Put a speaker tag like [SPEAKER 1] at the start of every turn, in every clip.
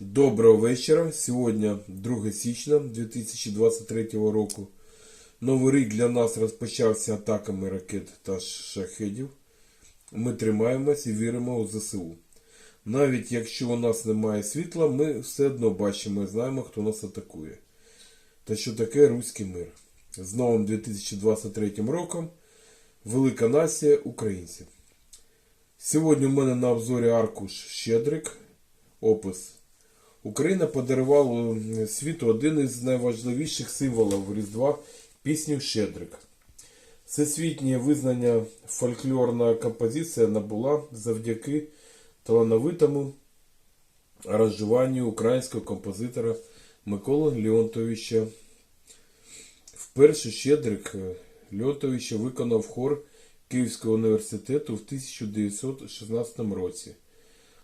[SPEAKER 1] Доброго вечора. Сьогодні 2 січня 2023 року. Новий рік для нас розпочався атаками ракет та шахедів. Ми тримаємось і віримо у ЗСУ. Навіть якщо у нас немає світла, ми все одно бачимо і знаємо, хто нас атакує. Та що таке руський мир. З новим 2023 роком велика нація українців. Сьогодні у мене на обзорі аркуш Щедрик. Опис. Україна подарувала світу один із найважливіших символів Різдва пісню Щедрик. Всесвітнє визнання фольклорна композиція набула завдяки талановитому аранжуванню українського композитора Миколи Леонтовича. Вперше Щедрик Леонтовича виконав хор Київського університету в 1916 році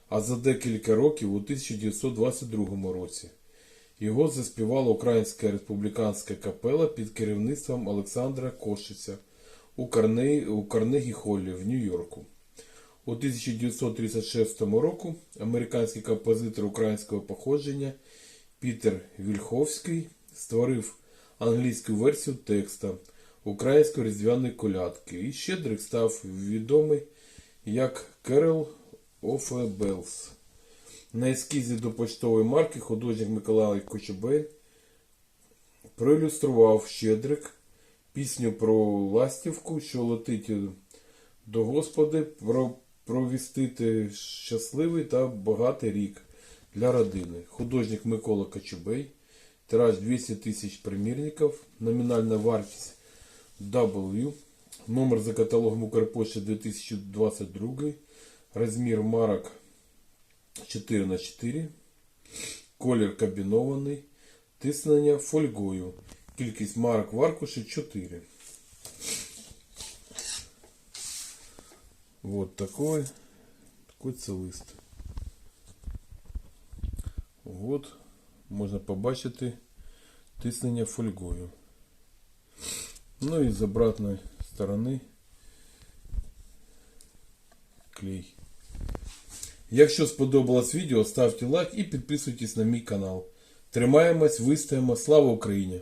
[SPEAKER 1] а за декілька років у 1922 році. Його заспівала Українська республіканська капела під керівництвом Олександра Кошиця у Карне- у Карнегі Холлі в Нью-Йорку. У 1936 року американський композитор українського походження Пітер Вільховський створив англійську версію текста української різдвяної колядки, і Щедрик став відомий як Керол of Bells. На ескізі до почтової марки художник Миколай Кочубей проілюстрував Щедрик пісню про ластівку, що летить до Господи, про провістити щасливий та багатий рік для родини. Художник Микола Кочубей, тираж 200 тисяч примірників, номінальна вартість W, номер за каталогом Укрпошти 2022, розмір марок 4 на 4 колір кабінований, тиснення фольгою, кількість марок в аркуші 4. Вот такой, такой це лист. От можна побачити тиснення фольгою. Ну і з обратної сторони Клей. Якщо сподобалось відео, ставте лайк і підписуйтесь на мій канал. Тримаємось, вистоїмо. Слава Україні!